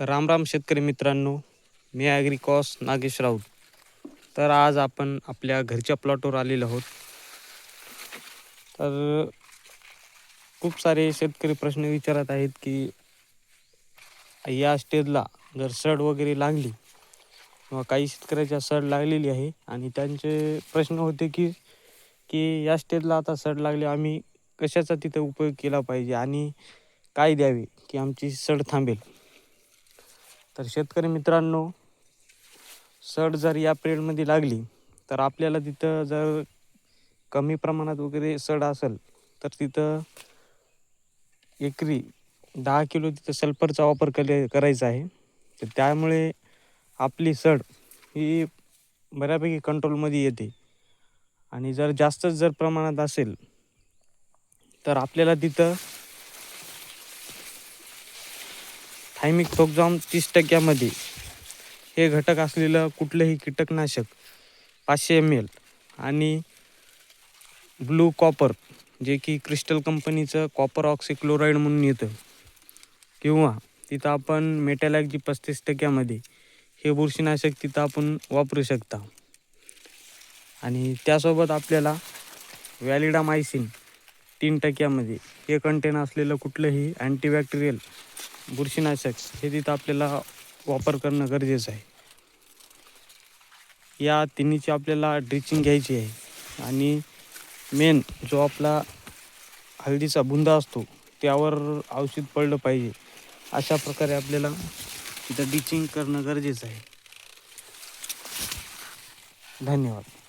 तर राम राम शेतकरी मित्रांनो मी ॲग्रिकॉस नागेश राऊत. तर आज आपण आपल्या घरच्या प्लॉटवर आलेलो आहोत. तर खूप सारे शेतकरी प्रश्न विचारत आहेत की या स्टेजला जर सड वगैरे लागली किंवा काही शेतकऱ्याच्या सड लागलेली आहे आणि त्यांचे प्रश्न होते की की या स्टेजला आता सड लागली आम्ही कशाचा तिथे उपयोग केला पाहिजे आणि काय द्यावे की आमची सड थांबेल? तर शेतकरी मित्रांनो सड जर या पिरियडमध्ये लागली तर आपल्याला तिथं जर कमी प्रमाणात वगैरे सड असेल तर तिथं एकरी दहा किलो तिथं सल्फरचा वापर केले करायचा आहे. तर त्यामुळे आपली सड ही बऱ्यापैकी कंट्रोलमध्ये येते. आणि जर जास्तच जर प्रमाणात असेल तर आपल्याला तिथं थायमिक थोकजाम तीस टक्क्यामध्ये हे घटक असलेलं कुठलंही कीटकनाशक पाचशे एम एल आणि ब्लू कॉपर जे की क्रिस्टल कंपनीचं कॉपर ऑक्सिक्लोराईड म्हणून येतं किंवा तिथं आपण मेटॅलॅगजी पस्तीस टक्क्यामध्ये हे बुरशीनाशक तिथं आपण वापरू शकता. आणि त्यासोबत आपल्याला व्हॅलिडामायसिन तीन टक्क्यामध्ये. हे कंटेन असलेलं कुठलंही अँटीबॅक्टेरियल बुरशीनाशक हे तिथं आपल्याला वापर करणं गरजेचं आहे. या तिन्हीची आपल्याला ड्रिचिंग घ्यायची आहे. आणि मेन जो आपला हळदीचा बुंदा असतो त्यावर औषध पडलं पाहिजे. अशा प्रकारे आपल्याला तिथं ड्रिचिंग करणं गरजेचं आहे. धन्यवाद.